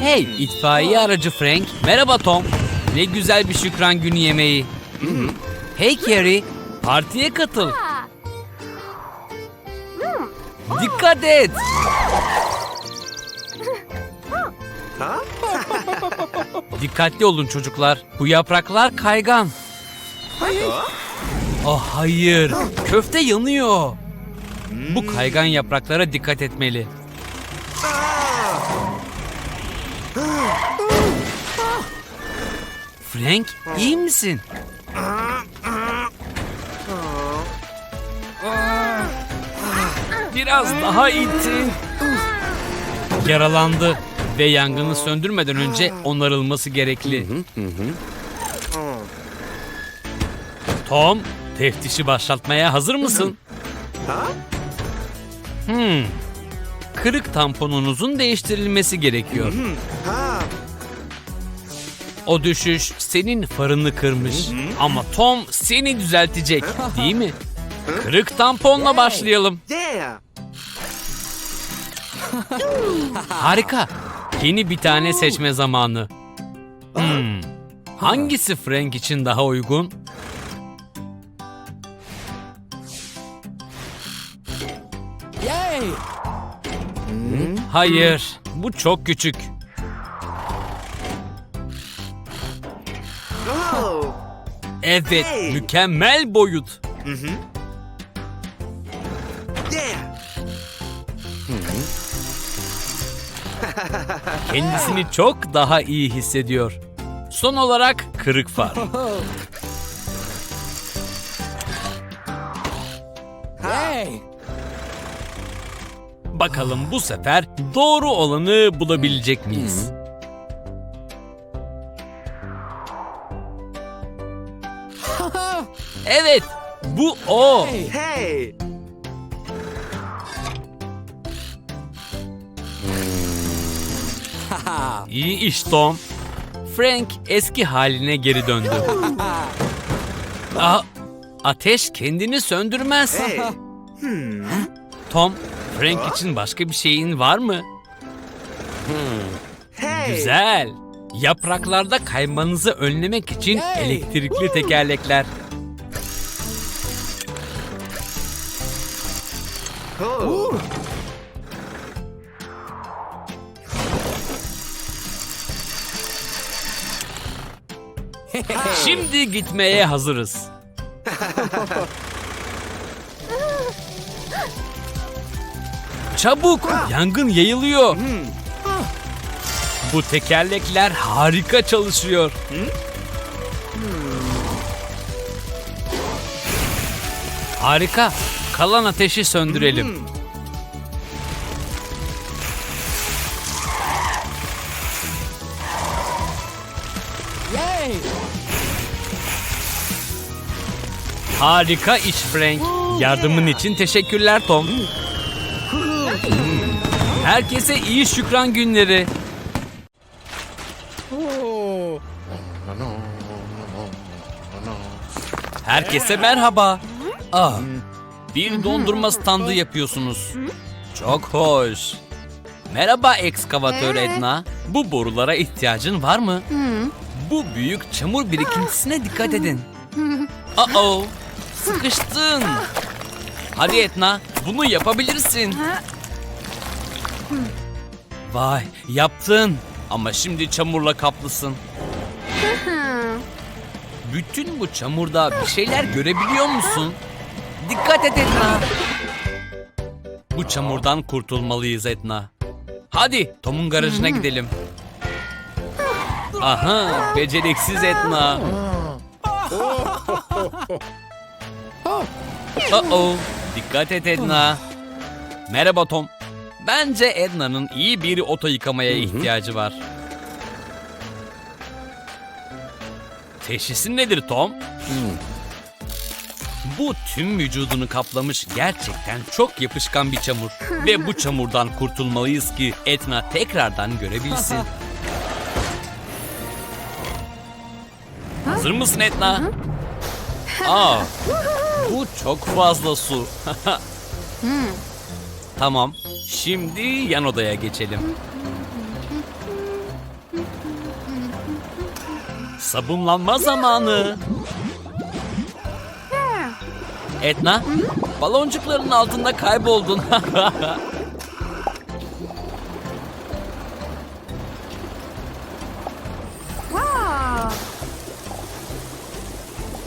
Hey itfaiye aracı Frank. Merhaba Tom. Ne güzel bir şükran günü yemeği. Hey Carrie. Partiye katıl. Dikkat et. Dikkatli olun çocuklar. Bu yapraklar kaygan. Oh hayır. Köfte yanıyor. Bu kaygan yapraklara dikkat etmeli. Frank, iyi misin? Biraz daha itin. Yaralandı ve yangını söndürmeden önce onarılması gerekli. Tom, teftişi başlatmaya hazır mısın? Hmm. Kırık tamponunuzun değiştirilmesi gerekiyor. O düşüş senin farını kırmış. Ama Tom seni düzeltecek, değil mi? Kırık tamponla başlayalım. Harika. Yeni bir tane seçme zamanı. Hmm. Hangisi Frank için daha uygun? Hayır, bu çok küçük. Oh! Evet, mükemmel boyut. Kendisini çok daha iyi hissediyor. Son olarak kırık far. Bakalım bu sefer doğru olanı bulabilecek miyiz? Evet, bu o. Hey! İyi iş Tom. Frank eski haline geri döndü. Aa, ateş kendini söndürmez. Tom, Frank için başka bir şeyin var mı? Hey! Güzel. Yapraklarda kaymanızı önlemek için elektrikli tekerlekler. Oh! Şimdi gitmeye hazırız. Çabuk, yangın yayılıyor. Bu tekerlekler harika çalışıyor. Harika. Kalan ateşi söndürelim. Harika iş Frank. Yardımın için teşekkürler Tom. Herkese iyi şükran günleri. Herkese merhaba. Ah, bir dondurma standı yapıyorsunuz. Çok hoş. Merhaba ekskavatör Edna. Bu borulara ihtiyacın var mı? Bu büyük çamur birikintisine dikkat edin. Uh-oh. Sıkıştın. Hadi Etna, bunu yapabilirsin. Vay, yaptın. Ama şimdi çamurla kaplısın. Bütün bu çamurda bir şeyler görebiliyor musun? Dikkat et Etna. Bu çamurdan kurtulmalıyız Etna. Hadi Tom'un garajına gidelim. Aha, beceriksiz Etna. Uh-oh. Dikkat et Edna. Merhaba Tom. Bence Edna'nın iyi bir oto yıkamaya ihtiyacı var. Teşhisin nedir Tom? Bu tüm vücudunu kaplamış gerçekten çok yapışkan bir çamur. Ve bu çamurdan kurtulmalıyız ki Etna tekrardan görebilsin. Hazır mısın Etna? Aa, bu çok fazla su. tamam, Şimdi yan odaya geçelim. Sabunlanma zamanı. Etna, baloncukların altında kayboldun.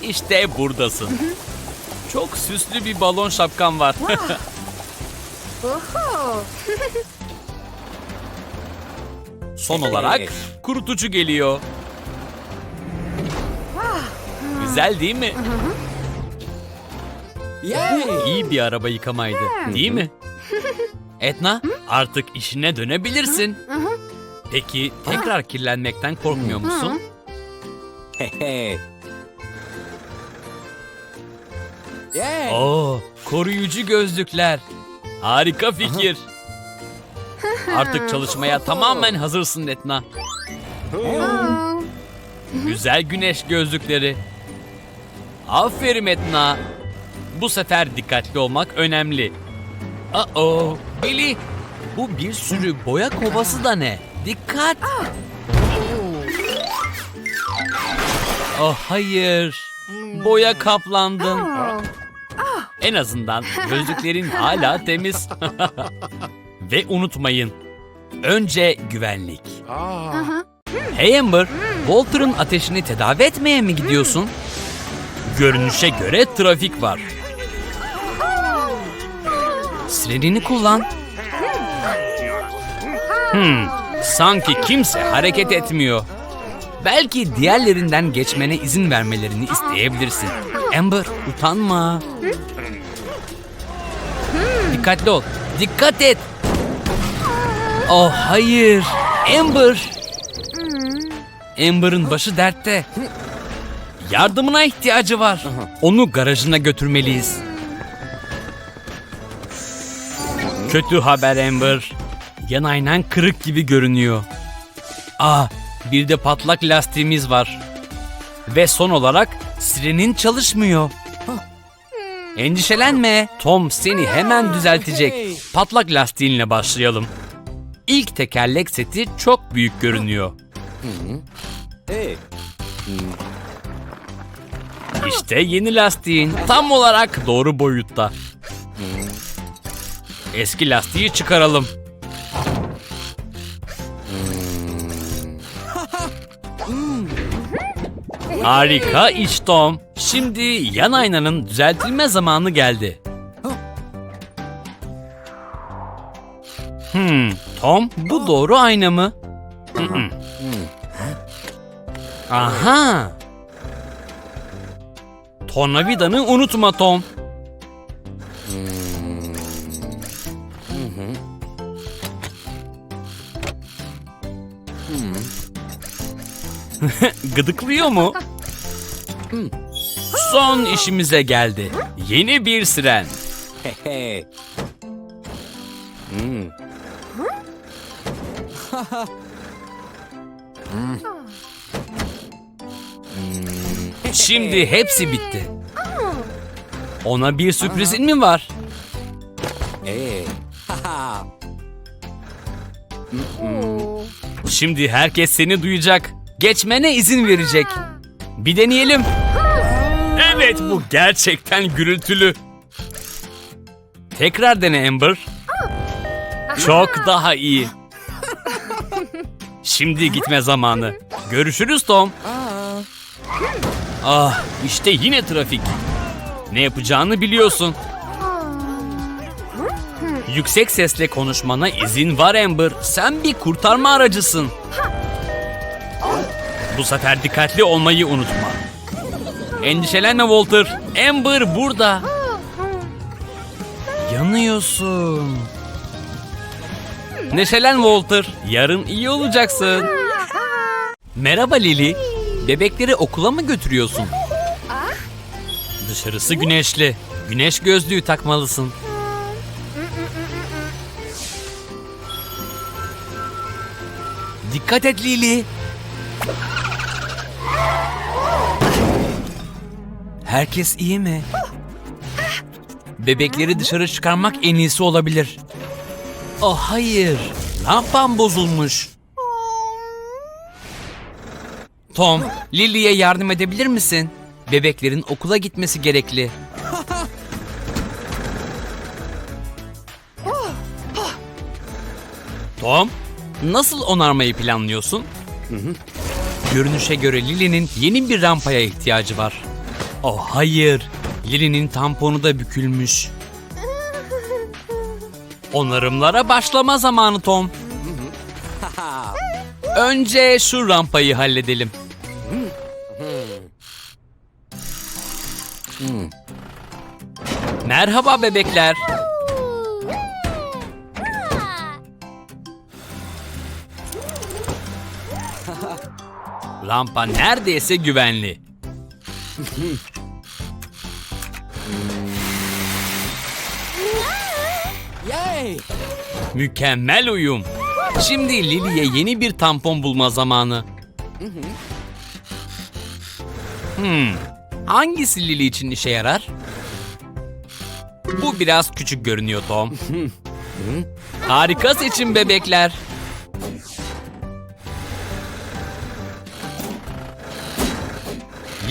işte buradasın. Çok süslü bir balon şapkan var. Oho. Son olarak kurutucu geliyor. Güzel değil mi? Bu iyi bir araba yıkamaydı, değil mi? Etna, artık işine dönebilirsin. Peki tekrar kirlenmekten korkmuyor musun? Oo, koruyucu gözlükler. Harika fikir. Artık çalışmaya tamamen hazırsın Etna. Aa, Güzel güneş gözlükleri. Aferin Etna. Bu sefer dikkatli olmak önemli. Uh-oh. Billy, bu bir sürü boya kovası da ne? Dikkat. Oh hayır. Boya kaplandın. En azından gözlüklerin hala temiz. Ve unutmayın. Önce güvenlik. Hey Amber, Walter'ın ateşini tedavi etmeye mi gidiyorsun? Görünüşe göre trafik var. Sirenini kullan. Hmm, sanki kimse hareket etmiyor. Belki diğerlerinden geçmene izin vermelerini isteyebilirsin. Amber, utanma. Dikkatli ol. Dikkat et. Oh hayır. Amber. Amber'ın başı dertte. Yardımına ihtiyacı var. Onu garajına götürmeliyiz. Kötü haber Amber. Yan aynan kırık gibi görünüyor. Aa, bir de patlak lastiğimiz var. Ve son olarak sirenin çalışmıyor. Endişelenme. Tom seni hemen düzeltecek. Patlak lastiğinle başlayalım. İlk tekerlek seti çok büyük görünüyor. İşte yeni lastiğin tam olarak doğru boyutta. Eski lastiği çıkaralım. Harika iş Tom. Şimdi yan aynanın düzeltilme zamanı geldi. Hmm, Tom bu doğru ayna mı? Aha. Tornavidanı unutma Tom. Gıdıklıyor mu? Son işimize geldi. Yeni bir siren. Hmm. Şimdi hepsi bitti. Ona bir sürprizin mi var? Şimdi herkes seni duyacak. Geçmene izin verecek. Bir deneyelim. Evet bu gerçekten gürültülü. Tekrar dene Amber. Çok daha iyi. Şimdi gitme zamanı. Görüşürüz Tom. Ah işte yine trafik. Ne yapacağını biliyorsun. Yüksek sesle konuşmana izin var Amber. Sen bir kurtarma aracısın. Bu sefer dikkatli olmayı unutma. Endişelenme Walter. Amber burada. Yanıyorsun. Neşelen Walter. Yarın iyi olacaksın. Merhaba Lily. Bebekleri okula mı götürüyorsun? Dışarısı güneşli. Güneş gözlüğü takmalısın. Dikkat et Lily. Herkes iyi mi? Bebekleri dışarı çıkarmak en iyisi olabilir. Oh hayır. Lampam bozulmuş. Tom, Lily'ye yardım edebilir misin? Bebeklerin okula gitmesi gerekli. Tom, nasıl onarmayı planlıyorsun? Görünüşe göre Lily'nin yeni bir rampaya ihtiyacı var. Oh hayır, Lily'nin tamponu da bükülmüş. Onarımlara başlama zamanı Tom. Önce şu rampayı halledelim. Merhaba bebekler. Rampa neredeyse güvenli. Yay! Mükemmel uyum. Şimdi Lily'ye yeni bir tampon bulma zamanı. Hmm. Hangisi Lily için işe yarar? Bu biraz küçük görünüyor Tom. Harika seçim bebekler.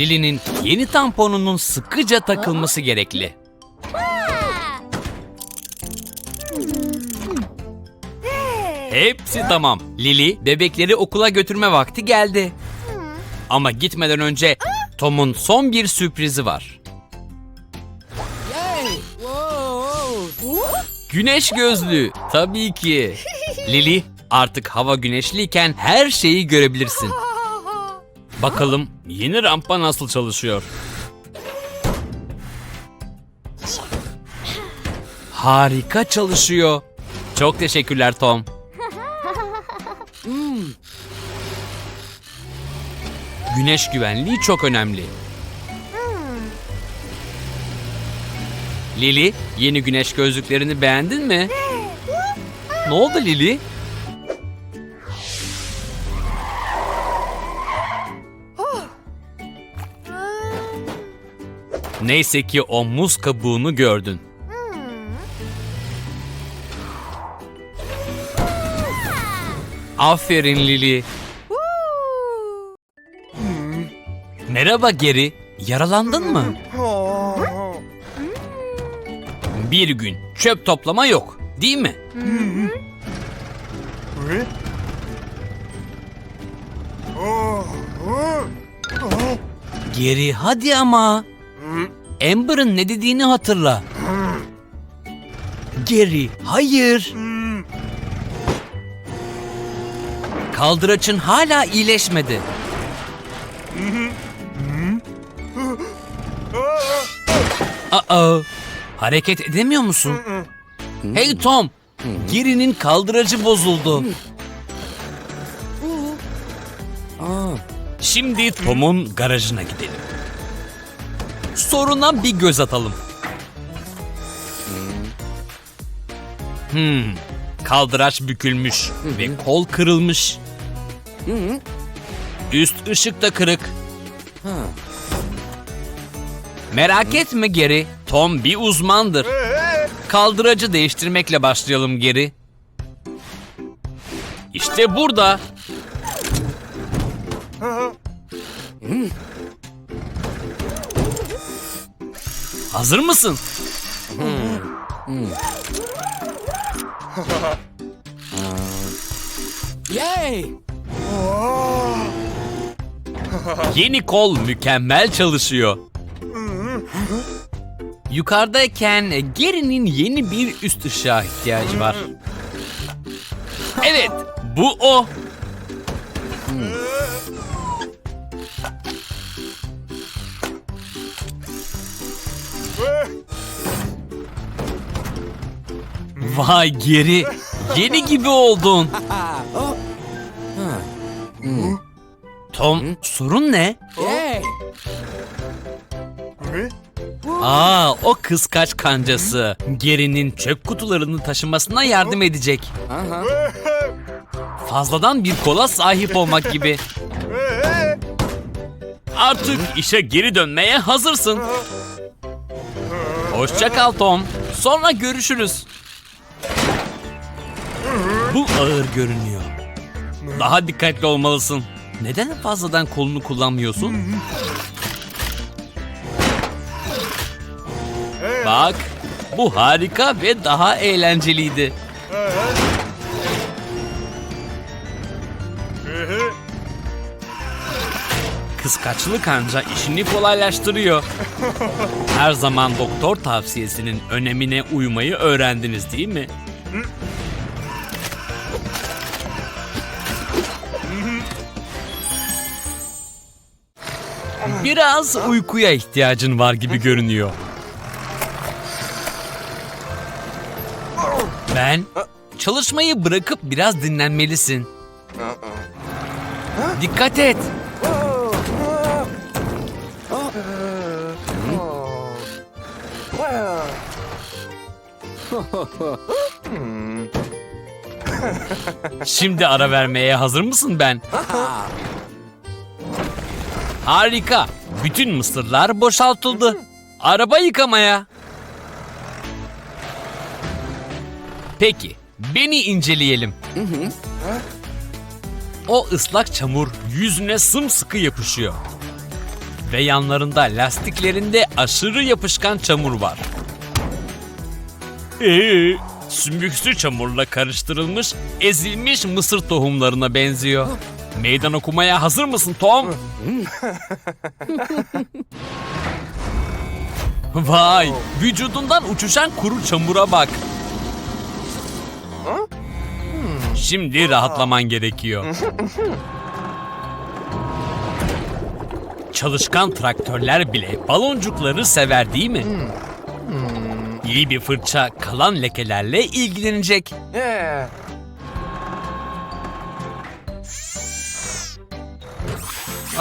Lily'nin yeni tamponunun sıkıca takılması gerekli. Hepsi tamam. Lily, bebekleri okula götürme vakti geldi. Ama gitmeden önce Tom'un son bir sürprizi var. Güneş gözlüğü. Tabii ki. Lily, artık hava güneşliyken her şeyi görebilirsin. Bakalım yeni rampa nasıl çalışıyor? Harika çalışıyor. Çok teşekkürler Tom. Güneş güvenliği çok önemli. Lili, yeni güneş gözlüklerini beğendin mi? Ne oldu Lili? Neyse ki o muz kabuğunu gördün. Aferin Lili. Merhaba Geri. Yaralandın mı? Bir gün çöp toplama yok, değil mi? Geri hadi ama. Amber'ın ne dediğini hatırla. Geri, hayır. Kaldıraçın hala iyileşmedi. Aa, hareket edemiyor musun? Hey Tom, Geri'nin kaldıracı bozuldu. Şimdi Tom'un garajına gidelim. Soruna bir göz atalım. Hmm, kaldıraç bükülmüş ve kol kırılmış. Üst ışık da kırık. ha. Merak etme geri, Tom bir uzmandır. Kaldıracı değiştirmekle başlayalım geri. İşte burada. Hazır mısın? Yay! Yeni kol mükemmel çalışıyor. Yukarıdayken Gary'nin yeni bir üst ışığa ihtiyacı var. Evet, bu o. Vay Geri, yeni gibi oldun. Tom, sorun ne? Aa, o kıskaç kancası. Geri'nin çöp kutularını taşımasına yardım edecek. Fazladan bir kola sahip olmak gibi. Artık işe geri dönmeye hazırsın. Hoşça kal Tom. Sonra görüşürüz. Bu ağır görünüyor. Daha dikkatli olmalısın. neden fazladan kolunu kullanmıyorsun? Bak, bu harika ve daha eğlenceliydi. Kıskaçlık anca işini kolaylaştırıyor. Her zaman doktor tavsiyesinin önemine uymayı öğrendiniz değil mi? Biraz uykuya ihtiyacın var gibi görünüyor. Ben çalışmayı bırakıp biraz dinlenmelisin. Dikkat et. Şimdi ara vermeye hazır mısın ben? Harika. Bütün mısırlar boşaltıldı. Araba yıkamaya. Peki, beni inceleyelim. O ıslak çamur yüzüne sımsıkı yapışıyor. Ve yanlarında lastiklerinde aşırı yapışkan çamur var. Ee, sümüksü çamurla karıştırılmış, ezilmiş mısır tohumlarına benziyor. Meydan okumaya hazır mısın Tom? Vay, vücudundan uçuşan kuru çamura bak. Şimdi rahatlaman gerekiyor. Çalışkan traktörler bile baloncukları sever değil mi? İyi bir fırça kalan lekelerle ilgilenecek.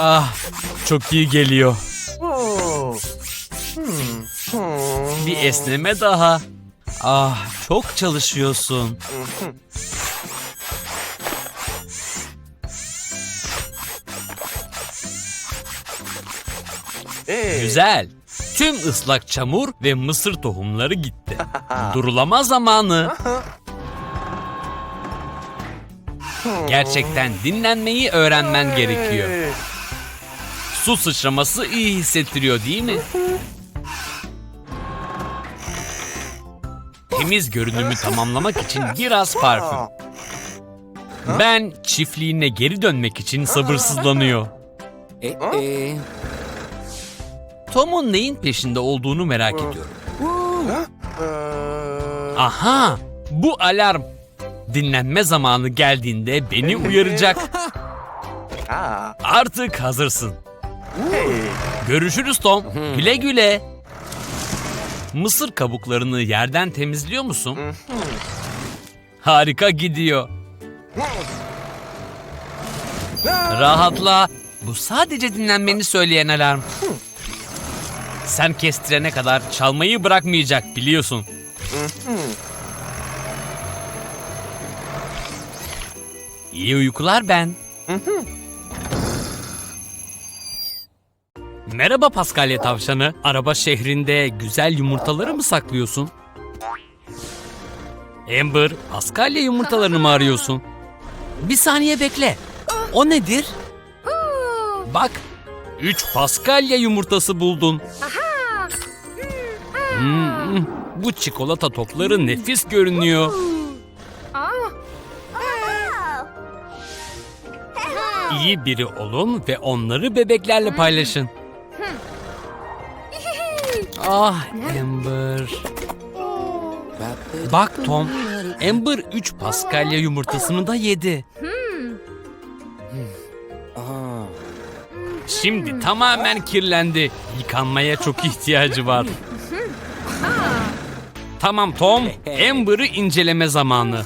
Ah, çok iyi geliyor. Bir esneme daha. Ah, çok çalışıyorsun. Güzel. Tüm ıslak çamur ve mısır tohumları gitti. Durulama zamanı. Gerçekten dinlenmeyi öğrenmen gerekiyor. Su sıçraması iyi hissettiriyor değil mi? Temiz görünümü tamamlamak için biraz parfüm. Ben çiftliğine geri dönmek için sabırsızlanıyor. E, e. Tom'un neyin peşinde olduğunu merak ediyorum. Aha! Bu alarm. Dinlenme zamanı geldiğinde beni uyaracak. Artık hazırsın. Görüşürüz Tom. Güle güle. Mısır kabuklarını yerden temizliyor musun? Harika gidiyor. Rahatla. Bu sadece dinlenmeni söyleyen alarm. Sen kestirene kadar çalmayı bırakmayacak biliyorsun. İyi uykular ben. Merhaba Paskalya tavşanı. Araba şehrinde güzel yumurtaları mı saklıyorsun? Amber, Paskalya yumurtalarını mı arıyorsun? Bir saniye bekle. O nedir? Bak, 3 Paskalya yumurtası buldun. Hmm, bu çikolata topları nefis görünüyor. İyi biri olun ve onları bebeklerle paylaşın. Ah Amber. Bak Tom, Amber 3 Paskalya yumurtasını da yedi. Şimdi tamamen kirlendi. Yıkanmaya çok ihtiyacı var. Tamam Tom, Amber'ı inceleme zamanı.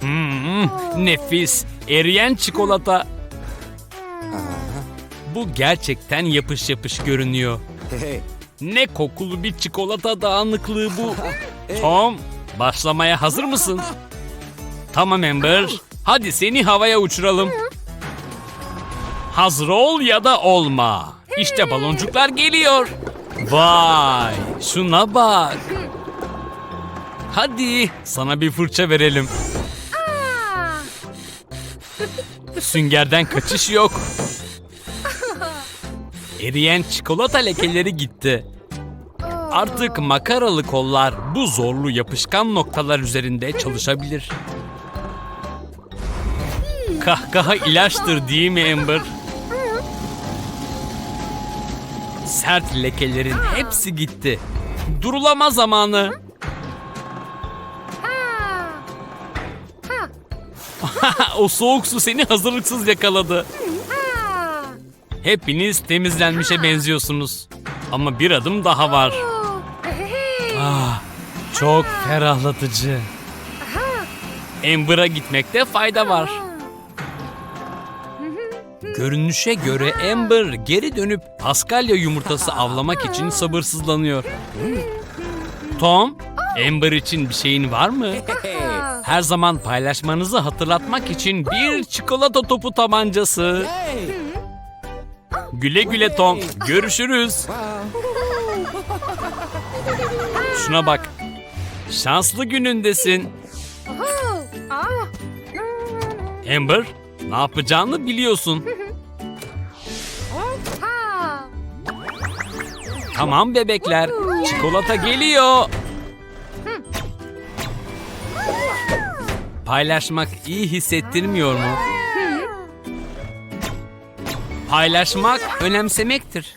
Hmm, nefis, eriyen çikolata. Bu gerçekten yapış yapış görünüyor. Ne kokulu bir çikolata dağınıklığı bu. Tom, başlamaya hazır mısın? Tamam Amber, hadi seni havaya uçuralım. Hazır ol ya da olma. İşte baloncuklar geliyor. Vay, şuna bak. Hadi sana bir fırça verelim. Süngerden kaçış yok. Eriyen çikolata lekeleri gitti. Artık makaralı kollar bu zorlu yapışkan noktalar üzerinde çalışabilir. Kahkaha ilaçtır değil mi Amber? Sert lekelerin hepsi gitti. Durulama zamanı. o soğuk su seni hazırlıksız yakaladı. Hepiniz temizlenmişe benziyorsunuz. Ama bir adım daha var. Ah, çok ferahlatıcı. Amber'a gitmekte fayda var. Görünüşe göre Amber geri dönüp Paskalya yumurtası avlamak için sabırsızlanıyor. Tom, Amber için bir şeyin var mı? Her zaman paylaşmanızı hatırlatmak için bir çikolata topu tabancası. Güle güle Tom. Görüşürüz. Şuna bak. Şanslı günündesin. Amber, ne yapacağını biliyorsun. Tamam bebekler. Çikolata geliyor. Paylaşmak iyi hissettirmiyor mu? Paylaşmak önemsemektir.